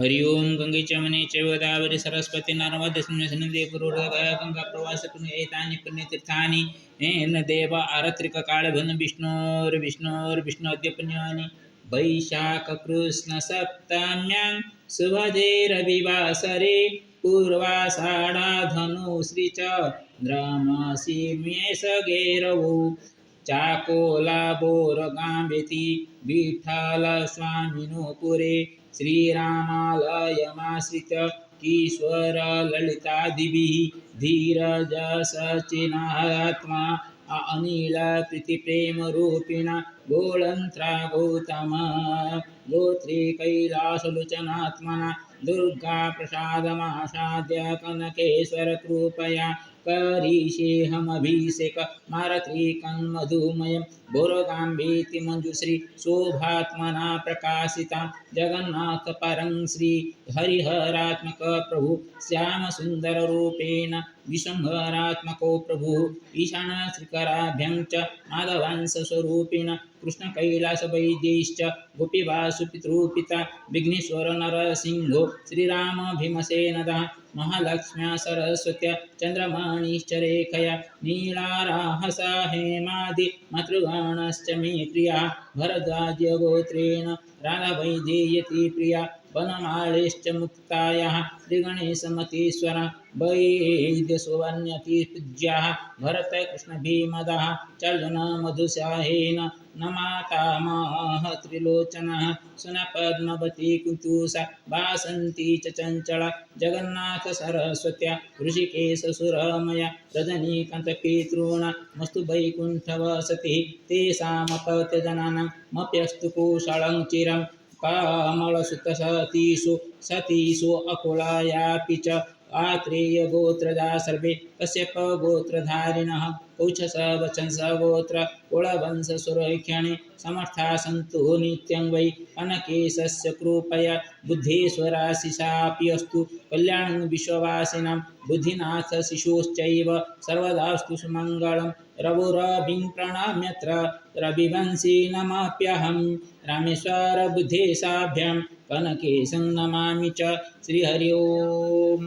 हरि ओम गंगे च मने च गोदावरी सरस्वती नर्मदे सिंधु गुरुहृदय गंगा प्रवास एतानि पुण्यतीर्थानि येन देव आरत्रिक कालभन विष्णोर्विष्णोर्विष्णु अद्य पुण्यानि। वैशाखकृष्णसप्तम्यां शुभदे रविवासरे पूर्वाषाढा पूर्वाषाढाधनुश्री च द्रामासि मे सगेरवौ चाकोलाबोरगाम्बेति विठ्ठलस्वामिनो पुरे। श्रीरामालयमाश्रित्य किश्वरललितादिभिः धीरजसचिनात्मा अनिलप्रीतिप्रेमरूपिणा गोळन्त्रा गौतम गोत्रे कैलासलोचनात्मना दुर्गाप्रसादमासाद्य कनकेश्वरकृपया करिष्येऽहमभिषेक मारत्रिकं मधुमयं बोरगाम्बेति मञ्जुश्री शोभात्मना प्रकाशितां जगन्नाथपरं श्री हरिहरात्मक प्रभु श्यामसुन्दररूपेण विशंहरात्मको प्रभुः ईशानश्रीकराभ्यं च माधवांशस्वरूपिण कृष्णकैलासवैद्यैश्च गोपीवासुपितृपिता विघ्नेश्वर श्रीराम भीमसेनदः महालक्ष्म्या सरस्वत्या चन्द्रमणिश्च रेखया नीलाराहसा हेमादि मातृगणश्च मे प्रिया भरद्वाजगोत्रेण राधावैदेयती प्रिया। वनमालेश्च मुक्तायाः श्रीगणेशमतीश्वर वैद्यसुवर्ण्यतिपूज्याः भरतकृष्णभीमदः चर्दनमधुसाहेन न मातामह त्रिलोचनः, सुनपद्मवती कुतुषा वासन्ती च चञ्चला जगन्नाथसरस्वत्या ऋषिकेशसुरमया रजनीकान्तपितॄणामस्तु वैकुण्ठवसतिः तेषामपत्यजनानामप्यस्तु कुशलं चिरं कमलसुतसतीषु सतीषु अकुलायापि च आत्रेयगोत्रजा सर्वे। कश्यपगोत्रधारिणः कौच्छसवचंसगोत्र कुलवंशसुरैख्यानि समर्था सन्तु नित्यं वै। कनकेशस्य कृपया बुद्धेश्वराशिषापि कल्याणं विश्ववासिनां बुद्धिनाथशिशोश्चैव। सर्वदास्तु सुमङ्गलं रघुरविं प्रणम्यत्र रविवंशी नमाप्यहं। रामेश्वरबुद्धेशाभ्यां कनकेशं नमामि च। श्रीहरि ओम्।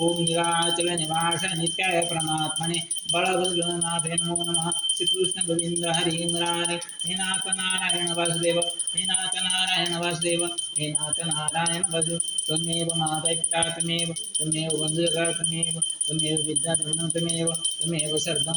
ॐ नीलाचलनिवास नित्याय परमात्मने बलभद्रनाथे नमो। नमः श्रीकृष्णगोविन्द हरि मुरारे हे नाथ नारायण वासुदेव हे नाथ नारायण वासुदेव हे नाथ नारायण वसु त्वमेव माता पिता त्वमेव त्वमेव बन्धुजगा त्वमेव त्वमेव विद्याधर्मं त्वमेव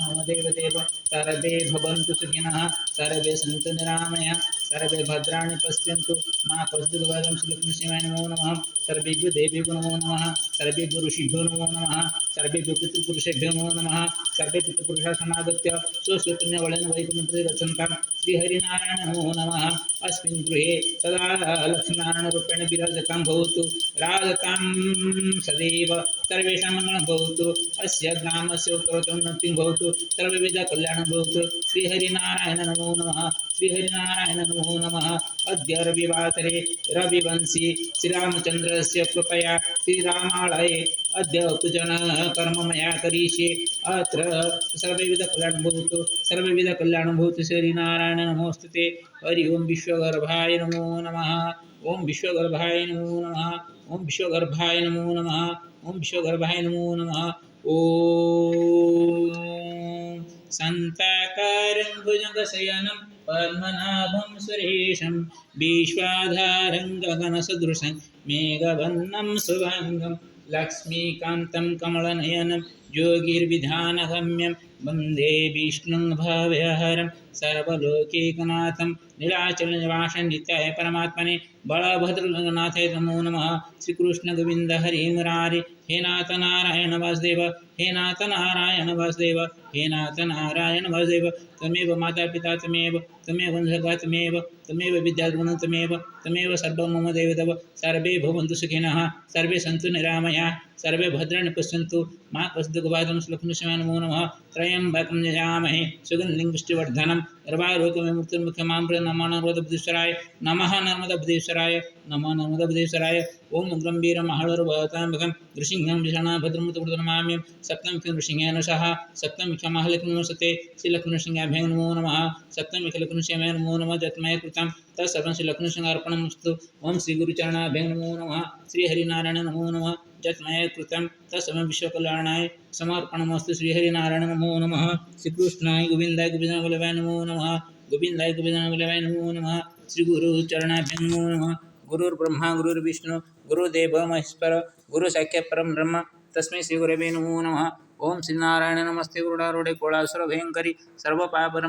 मम देवदेव सर्वे भवन्तु सुखिनः, सर्वे सन्तु निरामयः, सर्वे भद्राणि पश्यन्तु। मा कस्तुभगं श्रीलक्ष्मीशिवाय नमो नमः। सर्वेभ्यो देवेभ्यो नमो नमः। सर्वेभ्यो ऋषिभ्यो नमो नमः सर्वेभ्यो पितृपुरुषेभ्यो नमो नमः सर्वे पितृपुरुषाः समागत्य स्वस्वपुण्यबलेन वैकुण्ठे रचन्तां श्रीहरिनारायण नमो। नमः अस्मिन् गृहे सदा लक्ष्मीनारायणरूपेण विराजतां भवतु। राजतां सदैव सर्वेषां मङ्गलं भवतु। अस्य ग्रामस्य उत्तरोत्तरोन्नतिं भवतु। सर्वविधकल्याणं भवतु। श्रीहरिनारायण नमो। नमः श्रीहरिनारायण नमो। नमः अद्य रविवासरे रविवंशी श्रीरामचन्द्रस्य कृपया श्रीरामालये अद्य पूजनः कर्म मया करिष्ये। अत्र सर्वविधकल्याणं भवतु सर्वविधकल्याणं भवतु श्रीनारायण नमोऽस्तु ते। हरि ओं विश्वगर्भाय नमो नमः। ॐ विश्वगर्भाय नमो नमः। ॐ विश्वगर्भाय नमो नमः। ॐ विश्वगर्भाय नमो नमः। ॐ सन्ताकारं भुजगशयनं, पद्मनाभं सुरेशं, विश्वाधारं गगनसदृशं मेघवर्णं शुभाङ्गं ലക്ഷ്മീകാന്തം കമളനയനം യോഗിർവിധാനഗമ്യം വന്ദേ വിഷ്ണും ഭാവ്യഹരം सर्वलोकैकनाथं नीलाचलनिवासं नित्याय परमात्मने बलभद्रनाथाय नमो नमः। श्रीकृष्णगोविन्द हरि मुरारि हे नाथ नारायण वासुदेव, हे नाथ नारायण वासुदेव, हे नाथ नारायण वासुदेव त्वमेव माता पिता त्वमेव त्वमेव जगा त्वमेव त्वमेव विद्यागुणं त्वमेव त्वमेव सर्वं मम देवदेव, सर्वे भवन्तु सुखिनः, सर्वे सन्तु निरामया, सर्वे भद्राणि पश्यन्तु मा कस्तुकवादं श्लोकनुशमाय नमो। नमः त्रयम्बकं यजामहे। सुगन्धिं गर्भारोगविमुक्तिर्मुख्यमां नमो नर्मदबुद्धीश्वराय नमः नर्मदबुद्धीश्वराय नमोदगदेश्वराय नमो नमोदगदेश्वराय ॐ उग्रं वीरं महाळुर्भवताम्बकं नृसिंहं विषाणा भद्रमुतमृतनमाम्यं सप्तमिखं नृसिंहेन सह सप्तमिखमहलिकमुसते श्रीलक्ष्मीनृसिंहाभ्यां नमो नमः सप्तमिखलक्ष्मीनृसिंहाय नमो नमः जत्मय कृतं, तत्सर्वं श्रीलक्ष्मीनृसिंहार्पणमस्तु ॐ श्रीगुरुचरणाभ्यां नमो नमः, श्रीहरिनारायण नमो नमः। जत्मय कृतं तत्सर्वं विश्वकल्याणाय समर्पणमस्तु श्रीहरिनारायण नमो नमः। श्रीकृष्णाय गोविन्दाय गोविन्दाय वल्लभाय नमो नमः। गोविन्दाय गोविन्दाय वल्लभाय नमो नमः। श्रीगुरुचरणाभ्यां नमो नमः। गुरुर्ब्रह्मा, गुरुर्विष्णु, गुरुदेव, महेश्वर गुरुसाक्षात् परं ब्रह्म, तस्मै श्रीगुरवे नमो नमः। ओम श्रीनारायण नमस्ते गुरुडारूढे कोळासुरभयङ्करि सर्वपापरं